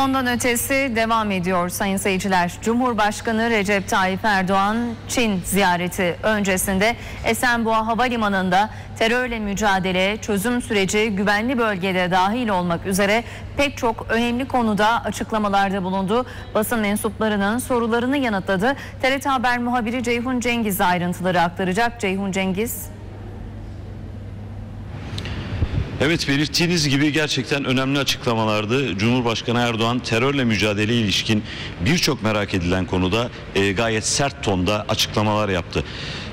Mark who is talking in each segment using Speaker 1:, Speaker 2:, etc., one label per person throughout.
Speaker 1: Ondan ötesi devam ediyor sayın seyirciler. Cumhurbaşkanı Recep Tayyip Erdoğan Çin ziyareti öncesinde Esenboğa Havalimanı'nda terörle mücadele, çözüm süreci güvenli bölgede dahil olmak üzere pek çok önemli konuda açıklamalarda bulundu. Basın mensuplarının sorularını yanıtladı. TRT Haber muhabiri Ceyhun Cengiz ayrıntıları aktaracak. Ceyhun Cengiz.
Speaker 2: Evet belirttiğiniz gibi gerçekten önemli açıklamalardı. Cumhurbaşkanı Erdoğan terörle mücadele ilişkin birçok merak edilen konuda e, gayet sert tonda açıklamalar yaptı.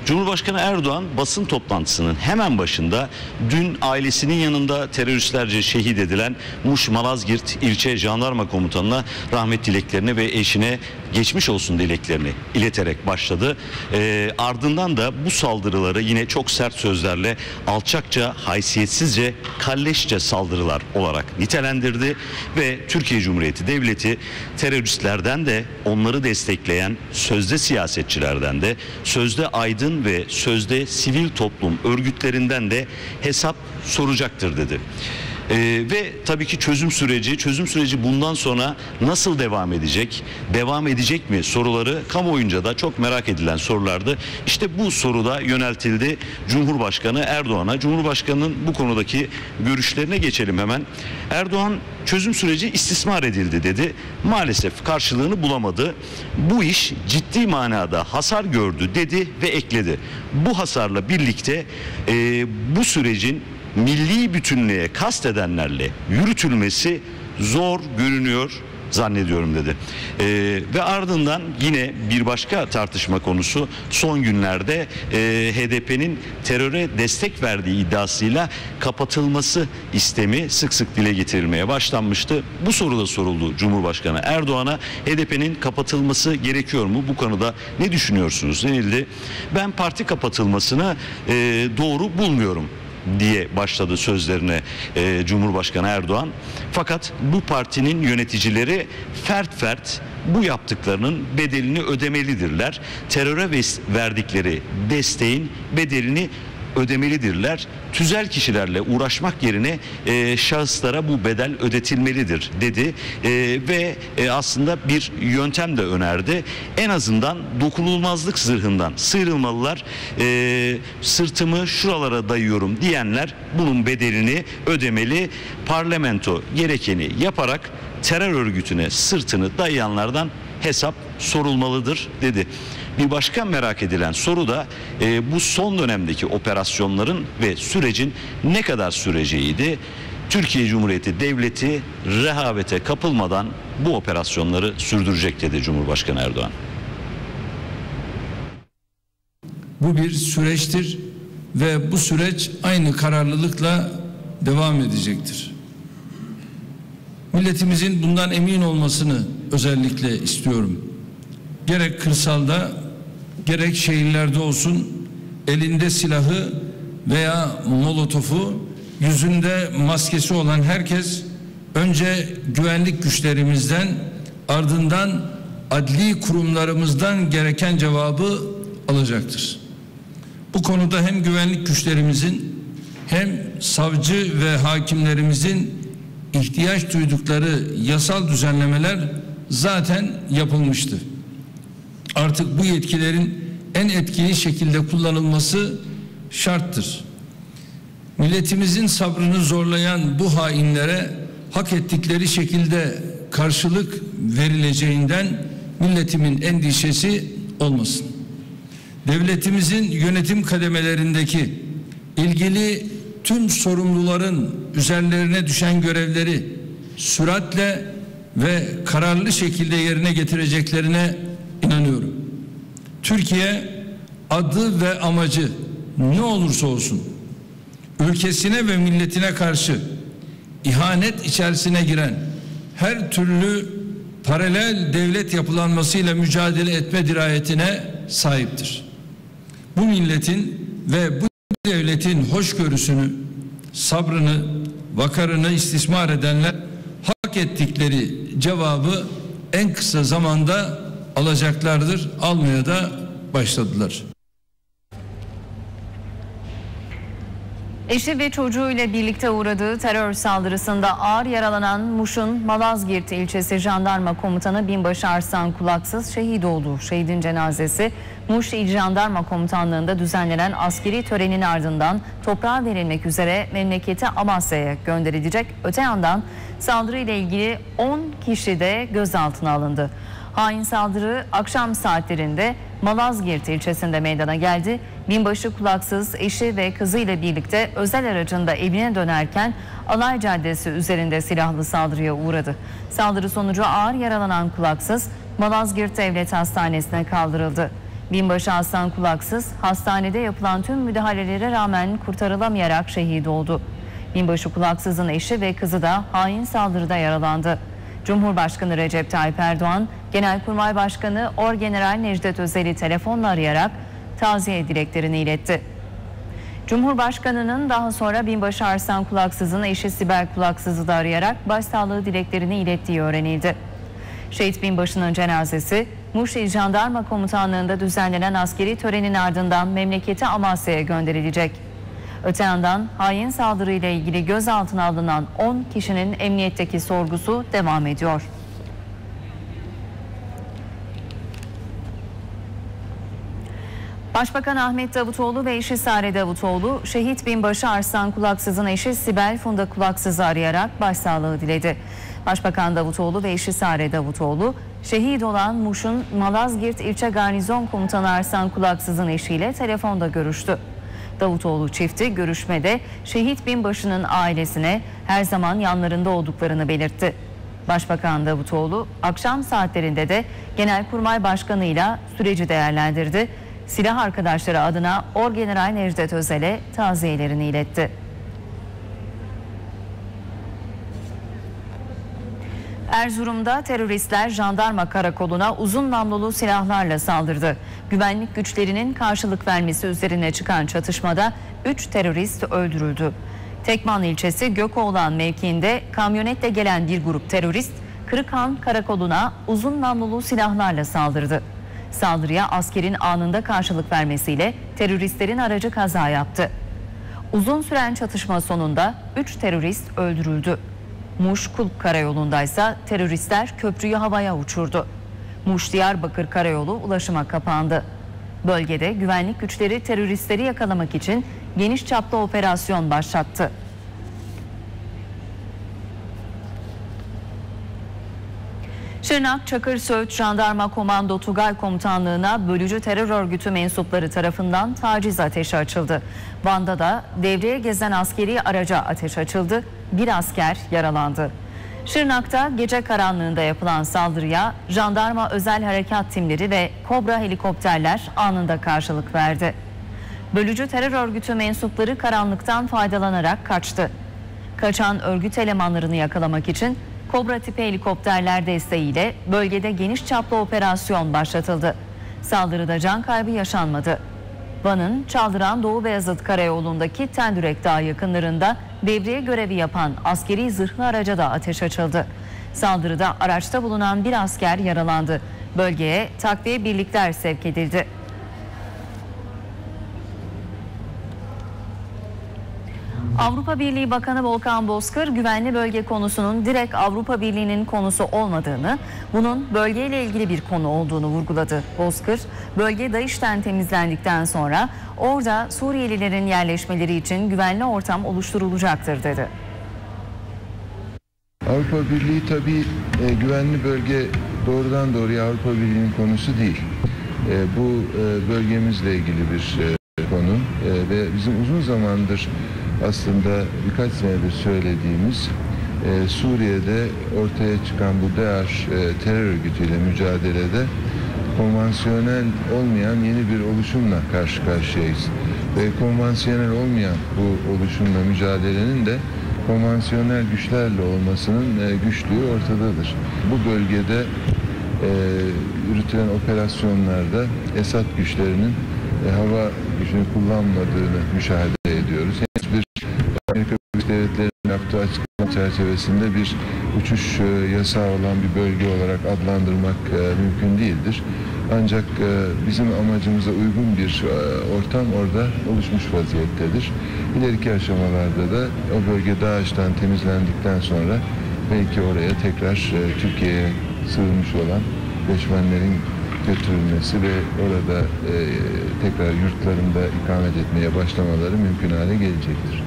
Speaker 2: Cumhurbaşkanı Erdoğan basın toplantısının hemen başında dün ailesinin yanında teröristlerce şehit edilen Muş Malazgirt ilçe jandarma komutanına rahmet dileklerini ve eşine geçmiş olsun dileklerini ileterek başladı. E, ardından da bu saldırıları yine çok sert sözlerle alçakça, haysiyetsizce, kalleşçe saldırılar olarak nitelendirdi ve Türkiye Cumhuriyeti Devleti teröristlerden de onları destekleyen sözde siyasetçilerden de sözde aydın ve sözde sivil toplum örgütlerinden de hesap soracaktır dedi. Ee, ve tabii ki çözüm süreci, çözüm süreci bundan sonra nasıl devam edecek? Devam edecek mi soruları kamuoyunca da çok merak edilen sorulardı. İşte bu soruda yöneltildi Cumhurbaşkanı Erdoğan'a. Cumhurbaşkanının bu konudaki görüşlerine geçelim hemen. Erdoğan çözüm süreci istismar edildi dedi. Maalesef karşılığını bulamadı. Bu iş ciddi manada hasar gördü dedi ve ekledi. Bu hasarla birlikte e, bu sürecin milli bütünlüğe kastedenlerle yürütülmesi zor görünüyor zannediyorum dedi. Ee, ve ardından yine bir başka tartışma konusu son günlerde e, HDP'nin teröre destek verdiği iddiasıyla kapatılması istemi sık sık dile getirilmeye başlanmıştı. Bu soru da soruldu Cumhurbaşkanı Erdoğan'a. HDP'nin kapatılması gerekiyor mu? Bu konuda ne düşünüyorsunuz denildi. Ben parti kapatılmasını e, doğru bulmuyorum diye başladı sözlerine e, Cumhurbaşkanı Erdoğan. Fakat bu partinin yöneticileri fert fert bu yaptıklarının bedelini ödemelidirler. Teröre verdikleri desteğin bedelini ödemelidirler. Tüzel kişilerle uğraşmak yerine e, şahıslara bu bedel ödetilmelidir dedi e, ve e, aslında bir yöntem de önerdi. En azından dokunulmazlık zırhından sıyrılmalılar. E, sırtımı şuralara dayıyorum diyenler bunun bedelini ödemeli. Parlamento gerekeni yaparak terör örgütüne sırtını dayayanlardan hesap sorulmalıdır dedi. Bir başka merak edilen soru da e, bu son dönemdeki operasyonların ve sürecin ne kadar süreceğiydi. Türkiye Cumhuriyeti Devleti rehavete kapılmadan bu operasyonları sürdürecek dedi Cumhurbaşkanı Erdoğan.
Speaker 3: Bu bir süreçtir ve bu süreç aynı kararlılıkla devam edecektir. Milletimizin bundan emin olmasını özellikle istiyorum. Gerek kırsalda gerek şehirlerde olsun elinde silahı veya molotofu yüzünde maskesi olan herkes önce güvenlik güçlerimizden ardından adli kurumlarımızdan gereken cevabı alacaktır. Bu konuda hem güvenlik güçlerimizin hem savcı ve hakimlerimizin ihtiyaç duydukları yasal düzenlemeler zaten yapılmıştı artık bu yetkilerin en etkili şekilde kullanılması şarttır. Milletimizin sabrını zorlayan bu hainlere hak ettikleri şekilde karşılık verileceğinden milletimin endişesi olmasın. Devletimizin yönetim kademelerindeki ilgili tüm sorumluların üzerlerine düşen görevleri süratle ve kararlı şekilde yerine getireceklerine inanıyorum. Türkiye adı ve amacı ne olursa olsun ülkesine ve milletine karşı ihanet içerisine giren her türlü paralel devlet yapılanmasıyla mücadele etme dirayetine sahiptir. Bu milletin ve bu devletin hoşgörüsünü, sabrını, vakarını istismar edenler hak ettikleri cevabı en kısa zamanda alacaklardır. Almaya da başladılar.
Speaker 1: Eşi ve çocuğuyla birlikte uğradığı terör saldırısında ağır yaralanan Muş'un Malazgirt ilçesi jandarma komutanı Binbaşı Arslan Kulaksız şehit oldu. Şehidin cenazesi Muş İl Jandarma Komutanlığı'nda düzenlenen askeri törenin ardından toprağa verilmek üzere memleketi Amasya'ya gönderilecek. Öte yandan saldırıyla ilgili 10 kişi de gözaltına alındı. Hain saldırı akşam saatlerinde Malazgirt ilçesinde meydana geldi. Binbaşı kulaksız eşi ve kızıyla birlikte özel aracında evine dönerken Alay Caddesi üzerinde silahlı saldırıya uğradı. Saldırı sonucu ağır yaralanan kulaksız Malazgirt Devlet Hastanesi'ne kaldırıldı. Binbaşı Aslan Kulaksız hastanede yapılan tüm müdahalelere rağmen kurtarılamayarak şehit oldu. Binbaşı Kulaksız'ın eşi ve kızı da hain saldırıda yaralandı. Cumhurbaşkanı Recep Tayyip Erdoğan, Genelkurmay Başkanı Orgeneral Necdet Özel'i telefonla arayarak taziye dileklerini iletti. Cumhurbaşkanının daha sonra Binbaşı Arslan Kulaksız'ın eşi Sibel Kulaksız'ı da arayarak başsağlığı dileklerini ilettiği öğrenildi. Şehit Binbaşı'nın cenazesi Muş İl Jandarma Komutanlığı'nda düzenlenen askeri törenin ardından memleketi Amasya'ya gönderilecek. Öte yandan hain saldırıyla ilgili gözaltına alınan 10 kişinin emniyetteki sorgusu devam ediyor. Başbakan Ahmet Davutoğlu ve eşi Sare Davutoğlu, şehit binbaşı Arslan Kulaksız'ın eşi Sibel Funda Kulaksız'ı arayarak başsağlığı diledi. Başbakan Davutoğlu ve eşi Sare Davutoğlu, şehit olan Muş'un Malazgirt İlçe Garnizon Komutanı Arslan Kulaksız'ın eşiyle telefonda görüştü. Davutoğlu çifti görüşmede şehit binbaşının ailesine her zaman yanlarında olduklarını belirtti. Başbakan Davutoğlu akşam saatlerinde de Genelkurmay Başkanı ile süreci değerlendirdi. Silah arkadaşları adına Orgeneral Necdet Özel'e taziyelerini iletti. Erzurum'da teröristler jandarma karakoluna uzun namlulu silahlarla saldırdı. Güvenlik güçlerinin karşılık vermesi üzerine çıkan çatışmada 3 terörist öldürüldü. Tekman ilçesi Gökoğlan mevkiinde kamyonetle gelen bir grup terörist Kırıkhan karakoluna uzun namlulu silahlarla saldırdı. Saldırıya askerin anında karşılık vermesiyle teröristlerin aracı kaza yaptı. Uzun süren çatışma sonunda 3 terörist öldürüldü. Muş Kulp Karayolu'ndaysa teröristler köprüyü havaya uçurdu. Muş Diyarbakır Karayolu ulaşıma kapandı. Bölgede güvenlik güçleri teröristleri yakalamak için geniş çaplı operasyon başlattı. Şırnak Çakır Söğüt Jandarma Komando Tugay Komutanlığı'na bölücü terör örgütü mensupları tarafından taciz ateşi açıldı. Van'da da devreye gezen askeri araca ateş açıldı. Bir asker yaralandı. Şırnak'ta gece karanlığında yapılan saldırıya jandarma özel harekat timleri ve Kobra helikopterler anında karşılık verdi. Bölücü terör örgütü mensupları karanlıktan faydalanarak kaçtı. Kaçan örgüt elemanlarını yakalamak için Kobra tipi helikopterler desteğiyle bölgede geniş çaplı operasyon başlatıldı. Saldırıda can kaybı yaşanmadı. Van'ın Çaldıran Doğu Beyazıt Karayolu'ndaki Tendürek Dağı yakınlarında devriye görevi yapan askeri zırhlı araca da ateş açıldı. Saldırıda araçta bulunan bir asker yaralandı. Bölgeye takviye birlikler sevk edildi. Avrupa Birliği Bakanı Volkan Bozkır güvenli bölge konusunun direkt Avrupa Birliği'nin konusu olmadığını, bunun bölgeyle ilgili bir konu olduğunu vurguladı. Bozkır, bölge DAEŞ'ten temizlendikten sonra orada Suriyelilerin yerleşmeleri için güvenli ortam oluşturulacaktır dedi.
Speaker 4: Avrupa Birliği tabii e, güvenli bölge doğrudan doğruya Avrupa Birliği'nin konusu değil. E, bu e, bölgemizle ilgili bir e, konu e, ve bizim uzun zamandır aslında birkaç senedir söylediğimiz e, Suriye'de ortaya çıkan bu DAEŞ e, terör örgütüyle mücadelede konvansiyonel olmayan yeni bir oluşumla karşı karşıyayız. Ve konvansiyonel olmayan bu oluşumla mücadelenin de konvansiyonel güçlerle olmasının e, güçlüğü ortadadır. Bu bölgede e, yürütülen operasyonlarda Esad güçlerinin e, hava gücünü kullanmadığını müşahede ediyoruz. Hiçbir Amerika Birleşik Devletleri'nin yaptığı açıklama çerçevesinde bir uçuş e, yasağı olan bir bölge olarak adlandırmak e, mümkün değildir. Ancak e, bizim amacımıza uygun bir ortam orada oluşmuş vaziyettedir. İleriki aşamalarda da o bölge DAEŞ'ten temizlendikten sonra belki oraya tekrar Türkiye'ye sığınmış olan göçmenlerin götürülmesi ve orada e, tekrar yurtlarında ikamet etmeye başlamaları mümkün hale gelecektir.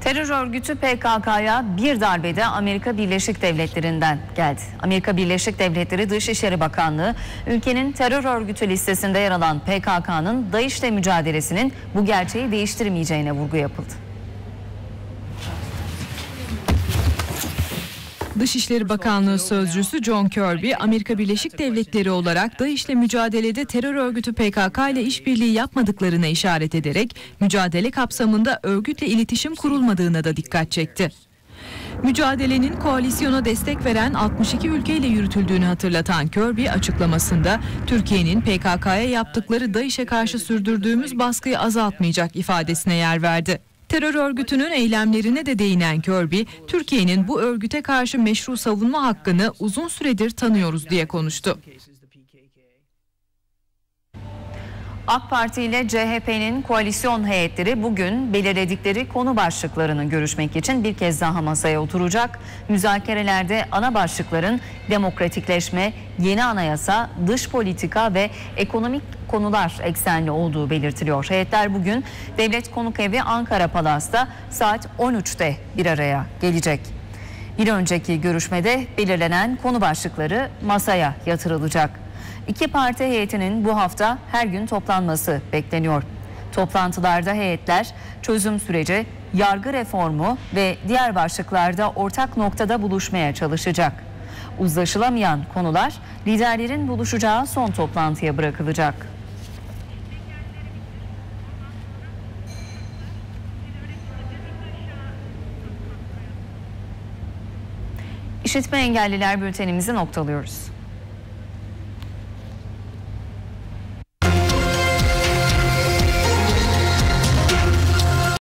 Speaker 1: Terör örgütü PKK'ya bir darbede Amerika Birleşik Devletleri'nden geldi. Amerika Birleşik Devletleri Dışişleri Bakanlığı ülkenin terör örgütü listesinde yer alan PKK'nın DAEŞ'le mücadelesinin bu gerçeği değiştirmeyeceğine vurgu yapıldı.
Speaker 5: Dışişleri Bakanlığı Sözcüsü John Kirby, Amerika Birleşik Devletleri olarak DAEŞ'le mücadelede terör örgütü PKK ile işbirliği yapmadıklarına işaret ederek mücadele kapsamında örgütle iletişim kurulmadığına da dikkat çekti. Mücadelenin koalisyona destek veren 62 ülkeyle yürütüldüğünü hatırlatan Kirby açıklamasında Türkiye'nin PKK'ya yaptıkları DAEŞ'e karşı sürdürdüğümüz baskıyı azaltmayacak ifadesine yer verdi. Terör örgütünün eylemlerine de değinen Kirby, Türkiye'nin bu örgüte karşı meşru savunma hakkını uzun süredir tanıyoruz diye konuştu.
Speaker 1: AK Parti ile CHP'nin koalisyon heyetleri bugün belirledikleri konu başlıklarını görüşmek için bir kez daha masaya oturacak. Müzakerelerde ana başlıkların demokratikleşme, yeni anayasa, dış politika ve ekonomik konular eksenli olduğu belirtiliyor. Heyetler bugün Devlet Konuk Evi Ankara Palas'ta saat 13'te bir araya gelecek. Bir önceki görüşmede belirlenen konu başlıkları masaya yatırılacak. İki parti heyetinin bu hafta her gün toplanması bekleniyor. Toplantılarda heyetler çözüm süreci, yargı reformu ve diğer başlıklarda ortak noktada buluşmaya çalışacak. Uzlaşılamayan konular liderlerin buluşacağı son toplantıya bırakılacak. İşitme engelliler bültenimizi noktalıyoruz.